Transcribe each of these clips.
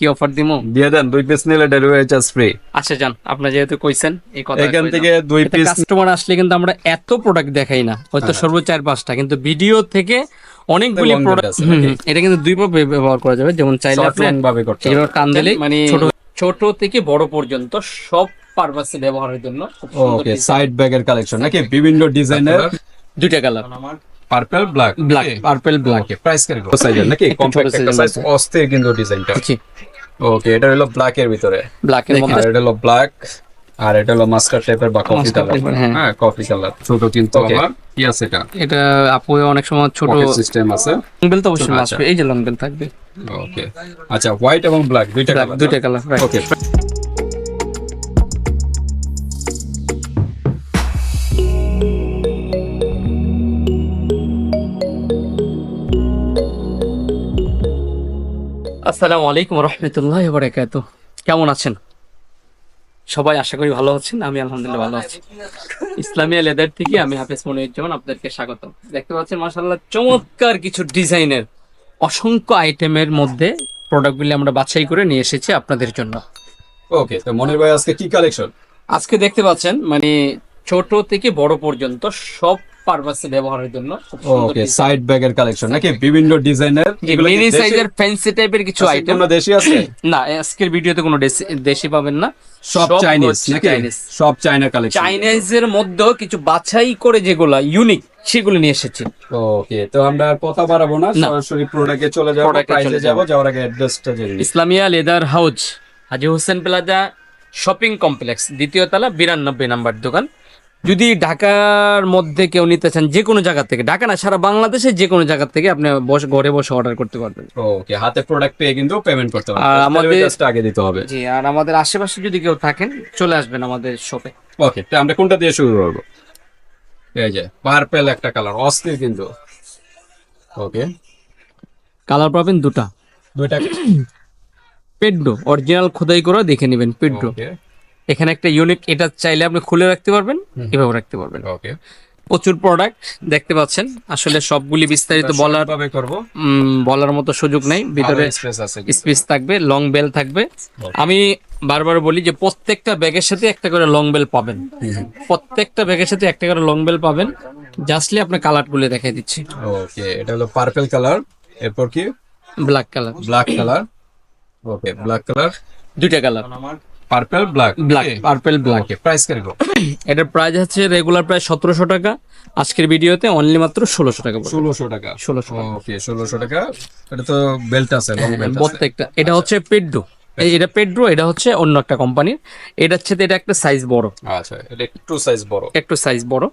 কি অফার দিমু? দিয়ে দেন দুই পিস নিলে ডেলিভারি চার্জ ফ্রি আচ্ছা যান আপনার যেহেতু কইছেন এই কথা এখান থেকে দুই পিস কাস্টমার আসলে কিন্তু আমরা এত প্রোডাক্ট দেখাই না হয়তো সর্বোচ্চ চার পাঁচটা কিন্তু ভিডিও থেকে অনেকগুলি প্রোডাক্ট এটা কিন্তু দুই ভাবে ব্যবহার করা যাবে যেমন চাইলে আপনি ভাবে করতে টান দিলে মানে ছোট থেকে বড় পর্যন্ত সব পারপাসে ব্যবহারের জন্য ওকে সাইড ব্যাগের কালেকশন নাকি? বিভিন্ন ডিজাইনের দুইটা colour purple black black purple black price কেন সাইজের নাকি কম্প্যাক্ট একটা সাইজ অস্থির কিন্তু ডিজাইনটা জি। ওকে এটা হলো ব্ল্যাক এর ভিতরে। ব্ল্যাক এর মধ্যে আর এটা হলো ব্ল্যাক আর এটা হলো মাস্টার টাইপের বা কফি কালার হ্যাঁ। হ্যাঁ কফি কালার ছোট কিন্তু আবার কি আছে এটা। এটা আপু অনেক সময় ছোট সিস্টেম আছে। লং বেল তো অবশ্যই আচ্ছা। আসবে এই যে লং বেল থাকবে। ওকে আচ্ছা হোয়াইট এবং ব্ল্যাক দুইটা কালার দুইটা কালার ওকে আসসালামু আলাইকুম রহমতুল্লাহ বারাকাত কেমন আছেন? সবাই আশা করি ভালো আছেন আমি আলহামদুলিল্লাহ ভালো আছি। ইসলামিয়া লেদার থেকে আমি হাফেজ মনিরুজ্জামান আপনাদেরকে স্বাগত দেখতে পাচ্ছেন মাশাআল্লাহ চমৎকার কিছু ডিজাইনের অসংখ্য আইটেমের মধ্যে প্রোডাক্টগুলি আমরা বাছাই করে নিয়ে এসেছি আপনাদের জন্য। ওকে তো মনির ভাই আজকে কি কালেকশন আজকে দেখতে পাচ্ছেন মানে ছোট থেকে বড় পর্যন্ত সব পারপাসে ব্যবহারের জন্য ওকে সাইড ব্যাগের কালেকশন নাকি? বিভিন্ন ডিজাইনের মিনি সাইজের ফ্যান্সি টাইপের কিছু আইটেম কোন দেশি আছে? না আজকের ভিডিওতে কোনো দেশি- পাবেন না। সব চাইনিজ নাকি? সব চাইনা কালেকশন চাইনিজের মধ্যেও কিছু বাছাই করে যেগুলা ইউনিক সেগুলো নিয়ে এসেছি। ওকে তো আমরা কথা বাড়াবো না। সরাসরি প্রোডাক্টে চলে যাব প্রাইসে যাব। যাওয়ার আগে অ্যাড্রেসটা জেনে Islamia leather house Haji Hossain plaza shopping complex দ্বিতীয় তলা বিরানব্বই নাম্বার দোকান। যদি ঢাকার মধ্যে কেউ নিতে চান যে কোনো জায়গা থেকে ঢাকা না সারা বাংলাদেশে যে কোনো জায়গা থেকে আপনি বসে ঘরে বসে অর্ডার করতে পারবেন। ওকে হাতে প্রোডাক্ট পেয়ে কিন্তু পেমেন্ট করতে হবে আর আমাদের- আগে দিতে হবে। জি আর আমাদের আশেপাশে যদি কেউ থাকেন চলে আসবেন আমাদের শপে ওকে তো আমরা কোনটা দিয়ে শুরু করব? এই যে পার্পল একটা কালার অস্থির কিন্তু। ওকে কালার পাবেন দুটা। দুইটা। পেড্রো অরিজিনাল খোদাই করে দেখে নেবেন ওকে এখানে একটা ইউনিক এটা চাইলে আপনি খুলে রাখতে পারবেন এভাবে রাখতে পারবেন। ওকে প্রচুর প্রোডাক্ট দেখতে পাচ্ছেন। আসলে সবগুলি বিস্তারিত বলার ভাবে করব বলার মতো সুযোগ নেই। ভিতরে স্পেস স্পেস থাকবে লং বেল থাকবে। আমি বারবার বলি যে প্রত্যেকটা ব্যাগের সাথে একটা করে লং বেল পাবেন। প্রত্যেকটা ব্যাগের সাথে একটা করে লং বেল পাবেন। জাস্টলি আপনার কালারগুলো দেখাই দিচ্ছি। ওকে এটা হলো পার্পল কালার এরপর কি? Black colour black colour okay black colour দুইটা colour purple black black purple black price কীরকম এটার প্রাইস হচ্ছে রেগুলার প্রায় সতেরোশো টাকা। আজকের ভিডিওতে অনলি মাত্র ষোলোশো টাকা ষোলোশো টাকা? ষোলোশো টাকা। ওকে ষোলোশো টাকা। এটা তো বেল্ট আছে লং বেল্ট প্রত্যেকটা। এটা হচ্ছে পেড্রো এই এটা পেড্রো এটা হচ্ছে অন্য একটা কোম্পানির এটার সাথে এটা একটা সাইজ বড়। আচ্ছা এটা একটু সাইজ বড়। একটু সাইজ বড়।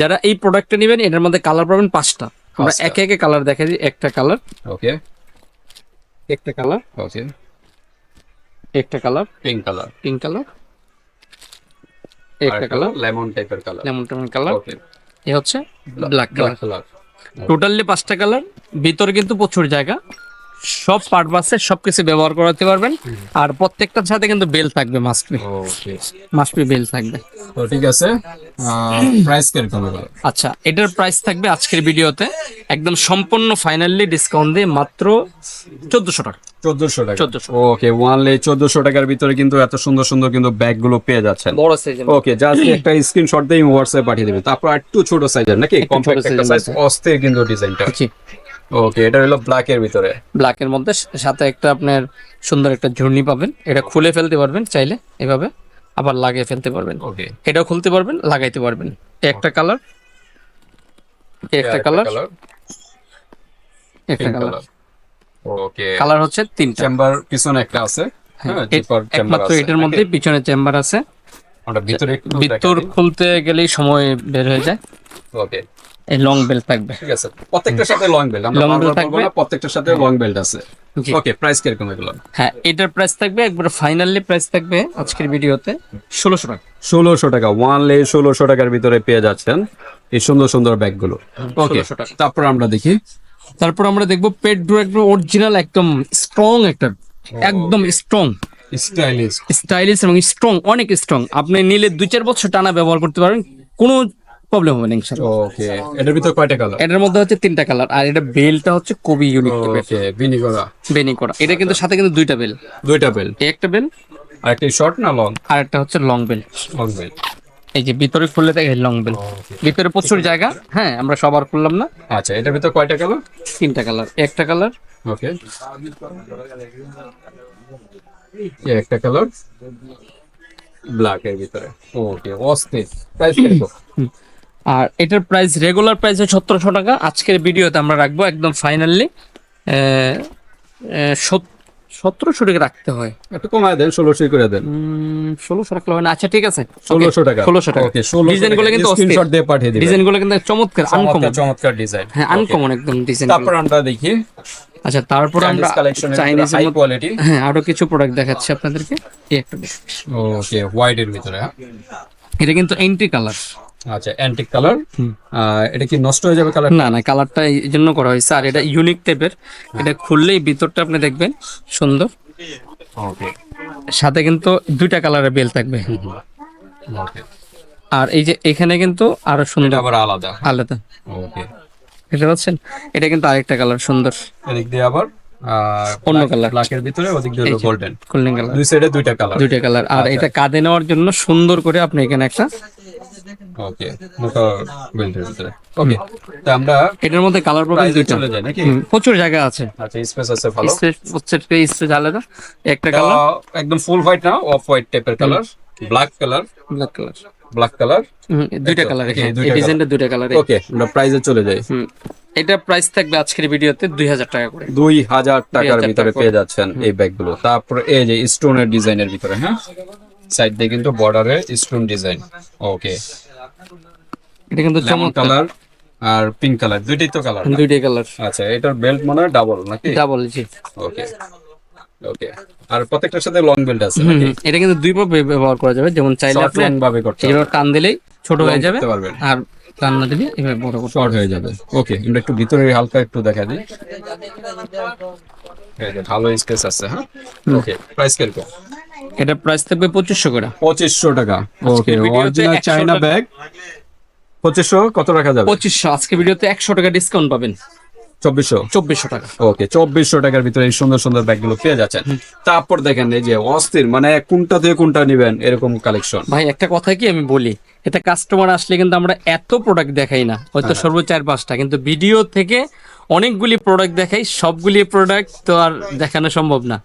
যারা এই প্রোডাক্টটা নেবেন এটার মধ্যে কালার পাবেন পাঁচটা। আমরা একে একে কালার দেখা দিই একটা কালার ওকে একটা কালার ওকে একটা colour pink colour pink colour একটা কালার লেমন টাইপের কালার লেমন টাইপের কালার এ হচ্ছে ব্ল্যাক কালার টোটালি পাঁচটা কালার ভিতরে কিন্তু প্রচুর জায়গা। সব পারপাসে সবকিছু ব্যবহার করাতে পারবেন। আর প্রত্যেকটার সাথে কিন্তু বেল থাকবে মাস্টবি ওকে মাস্টবি বেল থাকবে। তো ঠিক আছে প্রাইস কীরকম আচ্ছা এটার প্রাইস থাকবে আজকের ভিডিওতে। একদম সম্পূর্ণ ফাইনালি ডিসকাউন্ট দিয়ে মাত্র চোদ্দশো টাকা। চোদ্দশো টাকা। 1400 ওকে ওয়ানলি চোদ্দশো টাকার ভিতরে কিন্তু এত সুন্দর সুন্দর কিন্তু ব্যাগগুলো পেয়ে যাচ্ছেন। বড় সাইজের ওকে জাস্ট একটা স্ক্রিনশট দিয়ে হোয়াটসঅ্যাপ পাঠিয়ে দেবেন। তারপর একটু ছোট সাইজের নাকি? কম্প্যাক্ট একটা সাইজ অস্থির কিন্তু ডিজাইনটা ওকে এটা হলো ব্ল্যাক এর ভিতরে। ব্ল্যাক এর মধ্যে সাথে একটা আপনার সুন্দর একটা ঝুর্নি পাবেন। এটা খুলে ফেলতে পারবেন চাইলে এভাবে আবার লাগিয়ে ফেলতে পারবেন। ওকে এটাও খুলতে পারবেন লাগাইতে পারবেন। একটা কালার একটা কালার একটা কালার ওকে কালার হচ্ছে তিনটা। চেম্বার পিছনে একটা আছে হ্যাঁ চেম্বার একমাত্র এটার মধ্যে পিছনে চেম্বার আছে। ভিতরে ভিতর খুলতে গেলেই সময় বের হয়ে যায়। ওকে এই লং বেল থাকবে। ঠিক আছে প্রত্যেকটার সাথে লং বেল্ট আমরা বারবার বলব থাকবে। প্রত্যেকটার সাথে লং বেল্ট আছে। ওকে প্রাইস কীরকম এগুলো? হ্যাঁ এটার প্রাইস থাকবে একবার ফাইনালি প্রাইস থাকবে আজকের ভিডিওতে। ষোলোশো টাকা। ষোলোশো টাকা ওয়ান লে ষোলোশো টাকার ভিতরে পেয়ে যাচ্ছেন এই সুন্দর সুন্দর ব্যাগগুলো ওকে তারপর আমরা দেখি। তারপর আমরা দেখব পেড্রো একদম অরিজিনাল একদম স্ট্রং একটা একদম স্ট্রং স্টাইলিশ স্টাইলিশ এবং স্ট্রং অনেক স্ট্রং আপনি নিলে দুই চার বছর টানা ব্যবহার করতে পারবেন কোনো প্রবলেম হবে না ইনশাল্লাহ ওকে এটার ভিতরে কয়টা কালার এটার মধ্যে হচ্ছে তিনটা কালার আর এটা বেলটা হচ্ছে খুবই ইউনিক ওকে বিনি করা বেনি করা এটা কিন্তু সাথে কিন্তু দুইটা বেল। দুইটা বেল। একটা বেল আর একটা শর্ট না লং আর একটা হচ্ছে লং বেল। Long bell. এই যে ভিতরে খুললে দেখে লং বেল। ভিতরে প্রচুর জায়গা হ্যাঁ আমরা সবার খুললাম না। আচ্ছা এটার ভিতরে কয়টা কালার তিনটা কালার একটা কালার ওকে একটা কালার ব্ল্যাক এর ভিতরে। ওকে অস্থির। প্রাইস কীরকম আর এটার প্রাইস রেগুলার প্রাইস সতেরোশো টাকা। আজকের ভিডিওতে আমরা রাখব একদম ফাইনালি সতেরোশো টাকা রাখতে হয়। একটু কমায় দেন ষোলোশো করে দেন। ষোলোশো রাখলে হয় না। আচ্ছা ঠিক আছে। ষোলোশো টাকা। ষোলোশো টাকা। ডিজাইনগুলো কিন্তু স্ক্রিনশট দিয়ে পাঠিয়ে দিবেন। ডিজাইনগুলো কিন্তু চমৎকার আনকমন চমৎকার ডিজাইন হ্যাঁ আনকমন একদম ডিজাইন তারপর আমরা দেখি। আচ্ছা তারপর আমরা চাইনিজ হাই কোয়ালিটি হ্যাঁ আরও কিছু প্রোডাক্ট দেখাচ্ছি আপনাদেরকে। এই একটা ওকে হোয়াইট এর ভিতরে হ্যাঁ? এটা কিন্তু এন্ট্রি কালার আচ্ছা অ্যান্টিক কালার এটা কি নষ্ট হয়ে যাবে কালার না না কালারটা এই জন্য করা হয়েছে। আর এটা ইউনিক টাইপের এটা খুললেই ভিতরটা আপনি দেখবেন সুন্দর। ওকে সাথে কিন্তু দুইটা কালারের বেল থাকবে। আর এই যে এখানে কিন্তু আরও সুন্দর আবার আলাদা। আলাদা। ওকে বুঝতে পারছেন এটা কিন্তু আরেকটা কালার সুন্দর। এদিক দিয়ে আবার অন্য colour। ব্ল্যাকের ভিতরে ওদিক দিয়ে গোল্ডেন গোল্ডেন কালার দুই সাইডে দুইটা কালার দুইটা কালার আর এটা কাঁধে নেওয়ার জন্য সুন্দর করে আপনি এখানে একটা ওকে মোটা বেল্টের ভিতরে ওকে তা। আমরা এটার মধ্যে কালার প্রাইসে দুইটা। চলে যাই নাকি? প্রচুর জায়গা আছে। আচ্ছা স্পেস আছে ভালো। স্পেস স্পেস আলাদা একটা কালার একদম ফুল হোয়াইট না? অফ হোয়াইট টাইপের colour black colour black colour black colour দুইটা কালার এই ডিজাইনটা দুইটা কালার ওকে আমরা প্রাইসে চলে যাই। এটা প্রাইস থাকবে আজকের ভিডিওতে দুই হাজার টাকা করে। দুই হাজার টাকার ভিতরে পেয়ে যাচ্ছেন এই ব্যাগগুলো তারপরে এই যে স্টোনের ডিজাইনের ভিতরে হ্যাঁ? সাইড দিয়ে কিন্তু বর্ডারে স্টোন ডিজাইন ওকে এটা কিন্তু চমৎকার। কালার আর পিঙ্ক কালার দুইটাই তো কালার দুইটাই কালার আচ্ছা এটার বেল্ট মনে হয় ডাবল নাকি? ডাবল জি। ওকে ওকে আর প্রত্যেকটার সাথে লং বেল্ট আছে। এটা কিন্তু দুই ভাবে ব্যবহার করা যাবে। যেমন চাইলে আপনি লং ভাবে করতে। এইভাবে টান দিলেই ছোট হয়ে যাবে। আর টান না দিলে এভাবে বড় শর্ট হয়ে যাবে। ওকে আমরা একটু ভিতরে হালকা একটু দেখা দিই। ভালো স্পেস আছে হ্যাঁ? ওকে প্রাইস কীরকম? এটা প্রাইস থাকবে পঁচিশশো করে। পঁচিশশো টাকা। ওকে অরিজিনাল চাইনা ব্যাগ পঁচিশশো কত রাখা যাবে? পঁচিশশো আজকে ভিডিওতে একশো টাকা ডিসকাউন্ট পাবেন। চব্বিশশো? চব্বিশশো টাকা। ওকে চব্বিশশো টাকার ভিতরে এই সুন্দর সুন্দর ব্যাগগুলো পেয়ে যাচ্ছেন। তারপর দেখেন এই যে অস্থির মানে কোনটা থেকে কোনটা নিবেন এরকম কালেকশন ভাই একটা কথা কি আমি বলি? এটা কাস্টমার আসলে কিন্তু আমরা এত প্রোডাক্ট দেখাই না। হয়তো হ্যাঁ। সর্বোচ্চ চার পাঁচটা কিন্তু ভিডিও থেকে অনেকগুলি প্রোডাক্ট দেখাই সবগুলি প্রোডাক্ট তো আর দেখানো সম্ভব না।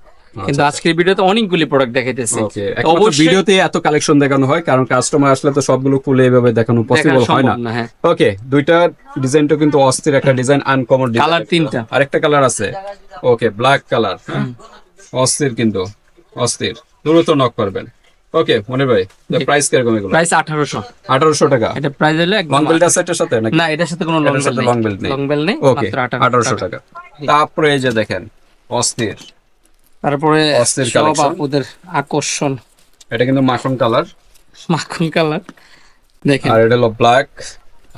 কিন্তু আজকের ভিডিওতে অনেকগুলি প্রোডাক্ট দেখাইতেছি। ওকে অবশ্যই ভিডিওতে এত কালেকশন দেখানো হয় কারণ কাস্টমার আসলে তো সবগুলো খুলে এভাবে দেখানো পসিবল হয় না। না হ্যাঁ। ওকে দুইটা ডিজাইনটা কিন্তু অস্থির একটা ডিজাইন আনকমন কালার তিনটা। আরেকটা কালার আছে। ওকে ব্ল্যাক কালার অস্থির কিন্তু অস্থির। দ্রুত নক করবেন। ওকে মনে ভাই প্রাইস কীরকম এগুলো? প্রাইস আঠারোশো। আঠারোশো টাকা? এটা প্রাইস হলে একদম লং বেল্ট আছে এটার সাথে নাকি? না এটার সাথে কোনো লং বেল্ট নেই। লং বেল নেই। ওকে মাত্র আঠারোশো টাকা। তারপরে এই যে দেখেন অস্থির। তারপরে অস্থির সব collection। আকর্ষণ। এটা কিন্তু মাখন কালার মাখন কালার দেখেন। আর এটা হলো ব্ল্যাক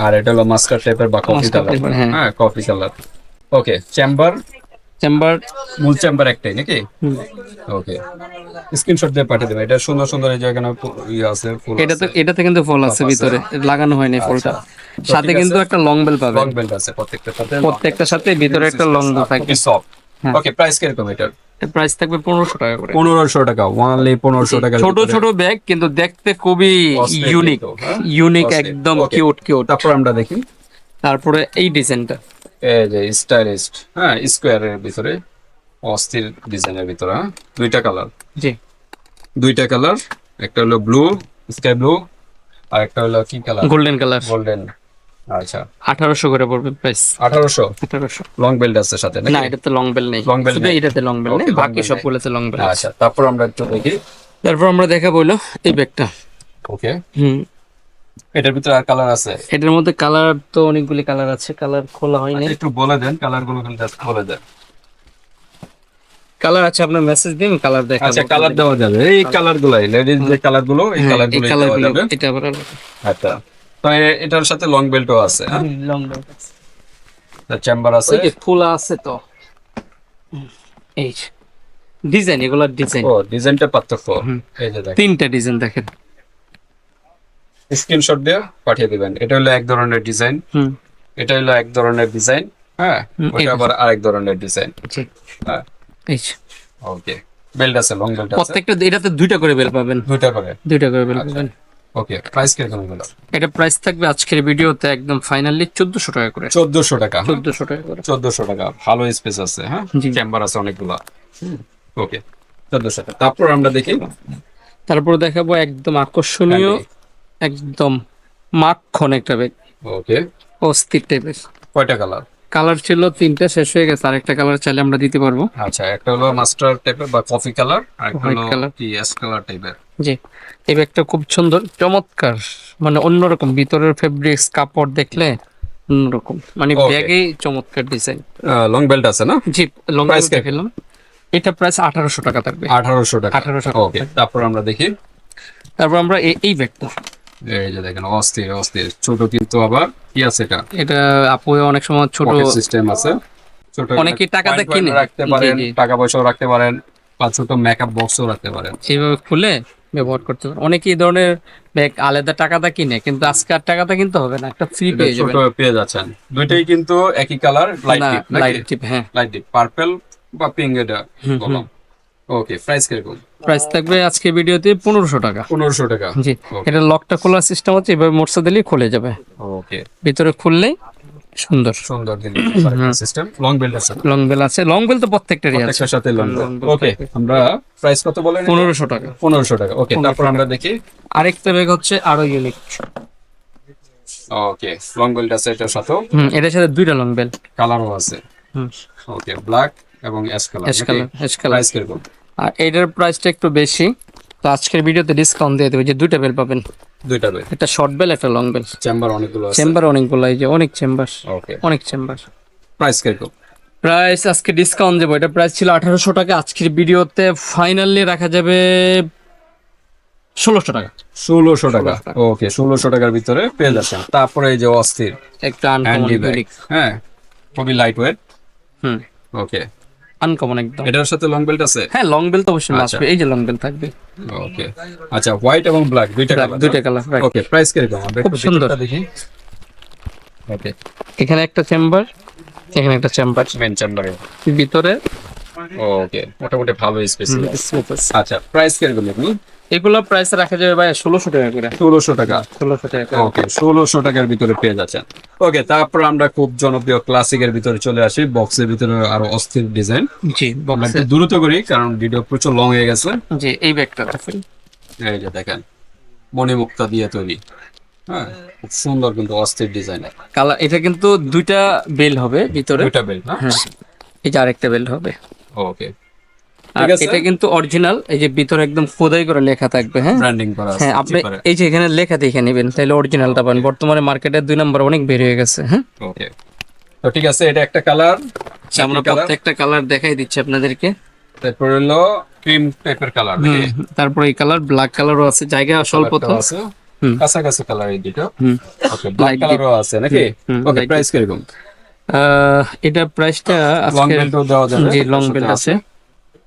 আর এটা হলো মাস্টার টাইপের বা কফি কালার। হ্যাঁ। Coffee colour okay chamber chamber? মূল চেম্বার একটাই নাকি? ওকে স্ক্রিনশট দিয়ে পাঠিয়ে দেবেন। এটা সুন্দর সুন্দর এই জায়গায় ইয়ে আছে ফুল এটাতে এটাতে কিন্তু ফল আছে ভিতরে। লাগানো হয়নি ফলটা। সাথে কিন্তু একটা লং বেল পাবে লং বেল্ট আছে প্রত্যেকটা সাথে। প্রত্যেকটার সাথে ভিতরে একটা লং বেল থাকবে সফট হ্যাঁ। ওকে প্রাইস কীরকম এটার? প্রাইস থাকবে পনেরোশো টাকা করে। পনেরোশো টাকা। ওয়ানলি পনেরোশো টাকা ছোট ছোট ব্যাগ কিন্তু দেখতে খুবই ইউনিক হ্যাঁ? ইউনিক একদম কিউট কিউট তারপর আমরা দেখি। তারপরে এই ডিজাইনটা এই যে স্টাইলিস্ট হ্যাঁ স্কোয়ারের ভিতরে অস্থির ডিজাইনের ভিতরে হ্যাঁ দুইটা কালার। জি। দুইটা কালার একটা হলো ব্লু স্কাই ব্লু আর একটা হলো কি কালার? গোল্ডেন কালার গোল্ডেন আচ্ছা। আঠারোশো করে পড়বে প্রাইস আঠারোশো? আঠারোশো। লং বেল্ট আছে সাথে না এটাতে লং বেল নেই। Bell শুধু নেই। এটাতে লং বেল নেই বাকি bell সবগুলোতে লং বেল আচ্ছা তারপর আমরা একটু দেখি। তারপর আমরা দেখাবো হলো এই ব্যাগটা। ওকে হুম। এটার ভিতরে আর কালার আছে? এটার মধ্যে কালার তো অনেকগুলি কালার আছে কালার খোলা হয়নি একটু বলে দেন কালারগুলো বলে দেন। কালার আছে আপনার মেসেজ দিন কালার দেখাবো। আচ্ছা কালার দেওয়া যাবে। এই কালার গুলাই লেডিস যে কালারগুলো এই হ্যাঁ, কালারগুলো দেওয়া যাবে। এটা আবার আচ্ছা তো এটার সাথে লং বেল্টও আছে হ্যাঁ? লং চেম্বার আছে। ওই যে খোলা আছে তো। এই ডিজাইন এগুলোর ডিজাইন ও ডিজাইনটা পার্থক্য। এই যে তিনটা ডিজাইন দেখেন। স্ক্রিনশট দিয়ে পাঠিয়ে দিবেন। এটা হলো এক ধরনের ডিজাইন হুম। এটা হলো এক ধরনের ডিজাইন হ্যাঁ? ওটা আবার আরেক ধরনের ডিজাইন হ্যাঁ। ওকে বেল্ট আছে লং বেল্ট আছে? প্রত্যেকটা এটাতে দুইটা করে বেল পাবেন। দুইটা করে? দুইটা করে বেল পাবেন। ওকে প্রাইস কীরকম হলো এটা প্রাইস থাকবে আজকের ভিডিওতে একদম ফাইনালি চোদ্দশো টাকা করে। চোদ্দশো টাকা চোদ্দশো টাকা করে। চোদ্দশো টাকা। ভালো স্পেস আছে হ্যাঁ। চেম্বার আছে অনেকগুলা। ওকে চোদ্দশো টাকা। তারপর আমরা দেখি। তারপর দেখাবো একদম আকর্ষণীয় একদম মাখন একটা ব্যাগ ওকে। অস্থির টাইপের। কয়টা কালার? কালার ছিল তিনটা শেষ হয়ে গেছে। আর একটা কালার চাইলে আমরা দিতে পারব। আচ্ছা একটা হলো মাস্টার টাইপের বা কফি কালার আর একটা হলো color. কি এস কালার টাইপের? জি। এই ব্যাগটা খুব সুন্দর চমৎকার। মানে অন্যরকম ভিতরের ফেব্রিক্স কাপড় দেখলে অন্যরকম। মানে. ব্যাগেই চমৎকার ডিজাইন লং বেল্ট আছে না? জি লং প্রাইস কেমন? এটা প্রাইস আঠারোশো টাকা থাকবে। আঠারোশো টাকা। 1800 টাকা। ওকে তারপর আমরা দেখি। তারপর আমরা এই- এই ব্যাগটা। এই যে দেখেন অস্থির অস্থির। ছোট কিন্তু আবার কি আছে এটা? এটা আপু অনেক সময় ছোট সিস্টেম আছে। ছোট অনেকেই টাকা দিয়ে কিনে। রাখতে পারেন। টাকা পয়সাও রাখতে পারেন বা ছোট মেকআপ বক্সও রাখতে পারেন। এইভাবে খুলে ব্যবহার করতে পারেন। অনেকে এই ধরনের ব্যাগ আলাদা টাকাটা কিনে কিন্তু আজকে আর টাকাটা কিনতে হবে না একটা ফ্রি পেয়ে ছোট পেয়ে যাচ্ছেন। দুইটাই কিন্তু একই colour light deep light deep হ্যাঁ। লাইট ডিপ পার্পল বা পিঙ্ক এটা বললাম। ওকে প্রাইস কীরকম? প্রাইস থাকবে আজকে ভিডিওতে পনেরোশো টাকা। পনেরোশো টাকা। জি এটা লকটা খোলার সিস্টেম হচ্ছে এভাবে মোটসা দিলেই খুলে যাবে। ওকে ভিতরে খুললেই সুন্দর। সুন্দর সিস্টেম লং বেল্ট আছে লং বেল আছে লং বেল তো প্রত্যেকটারই আছে। প্রত্যেকটার সাথে লং ওকে আমরা প্রাইস কত বলেন পনেরোশো টাকা। পনেরোশো টাকা। ওকে তারপর আমরা দেখি। আরেকটা ব্যাগ হচ্ছে আরও ইউনিক ওকে লং বেল্ট আছে এটার সাথেও। হুম এটার সাথে দুইটা লং বেল কালারও আছে। হুম। ওকে ব্ল্যাক এবং ash colour ash colour ash colour price কীরকম আর এটার প্রাইসটা একটু বেশি তো আজকের ভিডিওতে ডিসকাউন্ট দিয়ে দেবে। যে দুইটা বেল পাবেন। দুইটা বেল একটা শর্ট বেল একটা লং বেল চেম্বার অনেকগুলো আছে। চেম্বার অনেকগুলো এই যে অনেক চেম্বার ওকে অনেক চেম্বার প্রাইস কীরকম প্রাইস আজকে ডিসকাউন্ট দেবো। এটা প্রাইস ছিল আঠারোশো টাকা। আজকের ভিডিওতে ফাইনালি রাখা যাবে ষোলোশো টাকা। ষোলোশো টাকা। ওকে ষোলোশো টাকার ভিতরে পেয়ে যাচ্ছেন। তারপরে এই যে অস্থির একটা হ্যাঁ খুবই লাইট ওয়েট হুম। ওকে আনকমন একদম। এটার সাথে লং বেল্ট আছে? হ্যাঁ লং বেল্ট তো অবশ্যই আছে আসবে এই যে লং বেল্ট থাকবে। ওকে আচ্ছা হোয়াইট এবং ব্ল্যাক দুইটা কালার দুইটা কালার ওকে প্রাইস কীরকম আমরা খুব সুন্দর। দেখি। ওকে এখানে একটা চেম্বার এখানে একটা চেম্বার মেন চেম্বারে ভিতরে ওকে মোটামুটি ভালো স্পেস। আচ্ছা প্রাইস কীরকম আপনি এগুলো প্রাইস রাখা যাবে ভাই ষোলোশো টাকা করে। ষোলোশো টাকা। ষোলোশো টাকা ওকে ষোলোশো টাকার ভিতরে পেয়ে যাচ্ছেন। ওকে তারপর আমরা খুব জনপ্রিয় ক্লাসিকের ভিতরে চলে আসি। বক্সের ভিতরে আরও অস্থির ডিজাইন জি আমরা বক্সে একটু দ্রুত করি কারণ ভিডিও প্রচুর লং হয়ে গেছে। জি এই ব্যাগটা এই যে দেখেন মণিমুক্তা দিয়ে তৈরি। হ্যাঁ খুব সুন্দর কিন্তু অস্থির ডিজাইন কালার এটা কিন্তু দুইটা বেল হবে ভিতরে। দুইটা বেল্ট না? হ্যাঁ এই যে আরেকটা বেল হবে। ওকে আর এটা কিন্তু অরিজিনাল এই যে ভিতরে একদম খোদাই করে লেখা থাকবে হ্যাঁ? ব্র্যান্ডিং করা আছে হ্যাঁ আপনি এই যে এখানে লেখা দেখে নেবেন তাহলে অরিজিনালটা পাবেন। বর্তমানে মার্কেটে দুই নম্বর অনেক বের হয়ে গেছে হ্যাঁ? ওকে তো ঠিক আছে এটা একটা কালার আমরা প্রত্যেকটা কালার দেখাই দিচ্ছি আপনাদেরকে। তারপর হলো ক্রিম টাইপের কালার তারপর এই কালার ব্ল্যাক কালারও আছে জায়গা স্বল্প তো। আছে। কাছাকাছি কালার এই দুটো। ওকে ব্ল্যাক কালারও আছে নাকি? ওকে প্রাইস কীরকম? এটা প্রাইসটা লং আজকে দেওয়া যাবে জি লং বেল্ট আছে।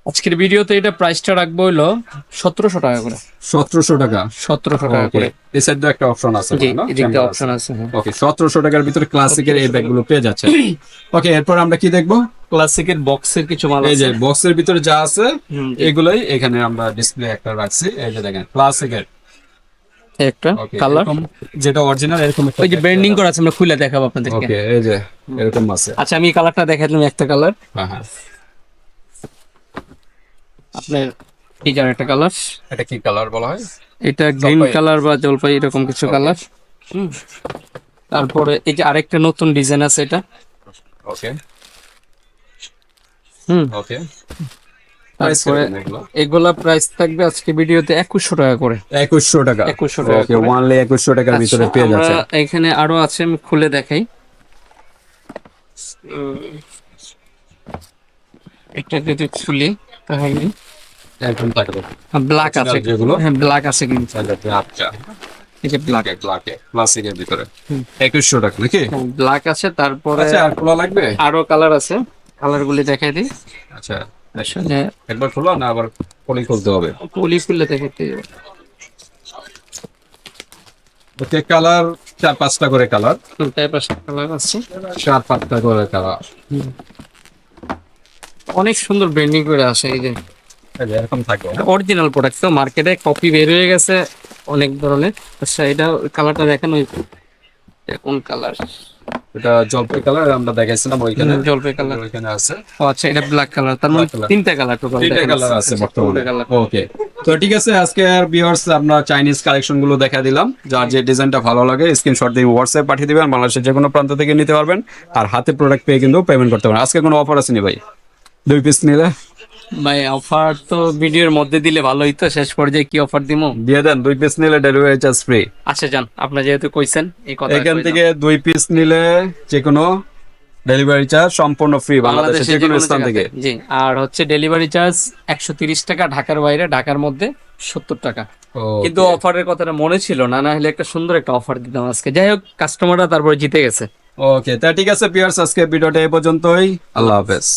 আজকের ভিডিওতে এটা প্রাইসটা রাখব হলো সতেরোশো টাকা করে। সতেরোশো টাকা। সতেরোশো টাকা করে। এই সাইড একটা অপশন আছে Chamber অপশন আছে। হ্যাঁ। ওকে সতেরোশো টাকার ভিতরে ক্লাসিকের এই ব্যাগগুলো পেয়ে যাচ্ছে ওকে এরপর আমরা কি দেখব? ক্লাসিকের বক্সের কিছু মাল এই যে বক্সের ভিতরে যা আছে হুম, এগুলোই এখানে আমরা ডিসপ্লে একটা রাখছি। এই যে দেখেন ক্লাসিকের একটা কালার যেটা অরিজিনাল এরকম একটা ওই যে ব্র্যান্ডিং করা আছে আমরা খুলে দেখাবো আপনাদেরকে। ওকে এই যে এরকম আছে। আচ্ছা আমি এই কালারটা দেখাইলাম একটা কালার হ্যাঁ হ্যাঁ। আপনার এই যে একটা কালার এটা কি কালার বলা হয়? এটা গ্রিন। কালার বা জলপাই এরকম কিছু কালার তারপরে এই যে আরেকটা নতুন ডিজাইন আছে এটা। ওকে হুম। ওকে তারপরে এগুলা? প্রাইস থাকবে আজকে ভিডিওতে একুশশো টাকা করে। একুশশো টাকা। 2100 টাকা। ওয়ানলি একুশশো টাকার ভিতরে আচ্ছা, পেয়ে যাচ্ছে এখানে আরও আছে আমি খুলে দেখাই। এটা যদি খুলি তাহলে। একদম টাকা ব্ল্যাক আছে। যেগুলো? হ্যাঁ ব্ল্যাক আছে কিন্তু। আচ্ছা। এই যে ব্ল্যাক ব্ল্যাকে ক্লাসিকের ভিতরে। একুশশো টাকা নাকি? ব্ল্যাক আছে তারপরে আচ্ছা আর খোলা লাগবে? আরও কালার আছে। কালার গুলি দেখাই দিই। আচ্ছা। আসলে একবার খোলা না আবার পলি খুলতে হবে? পলি খুললে দেখাতে। ওকে কালার চার পাঁচটা করে কালার তাই পাশে কালার আছে। চার পাঁচটা করে কালার অনেক সুন্দর ব্র্যান্ডিং করে আসে এই যে। এরকম থাকবে। অরিজিনাল প্রোডাক্ট তো মার্কেটে কপি বের হয়ে গেছে অনেক ধরনের। আচ্ছা এটা কালারটা দেখেন ওই কোন কালার এটা জলপাই কালার আমরা দেখাইছিলাম ওইখানে। জলপাই কালার ওইখানে আছে। আচ্ছা এটা ব্ল্যাক কালার তার মানে তিনটা কালার টোটাল তিনটা কালার আছে বর্তমানে। ওকে তো ঠিক আছে আজকে আর ভিউয়ার্স আমরা চাইনিজ কালেকশনগুলো দেখা দিলাম। যার যে ডিজাইনটা ভালো লাগে স্ক্রিনশট দিয়ে হোয়াটসঅ্যাপ পাঠিয়ে দিবেন বাংলাদেশের যে কোনো প্রান্ত থেকে নিতে পারবেন। আর হাতে প্রোডাক্ট পেয়ে কিন্তু পেমেন্ট করতে পারেন আজকে কোনো অফার আছে নি ভাই? দুই পিস নিলে? ভাই অফার তো ভিডিওর মধ্যে দিলে ভালোই তো শেষ পর্যায়ে কি অফার দিমু? দিয়ে দেন দুই পিস নিলে ডেলিভারি চার্জ ফ্রি আচ্ছা যান আপনি যেহেতু কইছেন এই কথা এখান থেকে দুই পিস নিলে যে কোনো ডেলিভারি চার্জ সম্পূর্ণ ফ্রি বাংলাদেশের যে কোনো স্থান থেকে। জি আর হচ্ছে ডেলিভারি চার্জ একশো তিরিশ টাকা ঢাকার বাইরে ঢাকার মধ্যে সত্তর টাকা। কিন্তু অফারের কথাটা মনে ছিল না না হলে একটা সুন্দর একটা অফার দিতাম আজকে। যাই হোক কাস্টমাররা তারপরে জিতে গেছে। ওকে তা ঠিক আছে পিয়ার্স আজকে ভিডিওটা এই পর্যন্তই। আল্লাহ হাফেজ।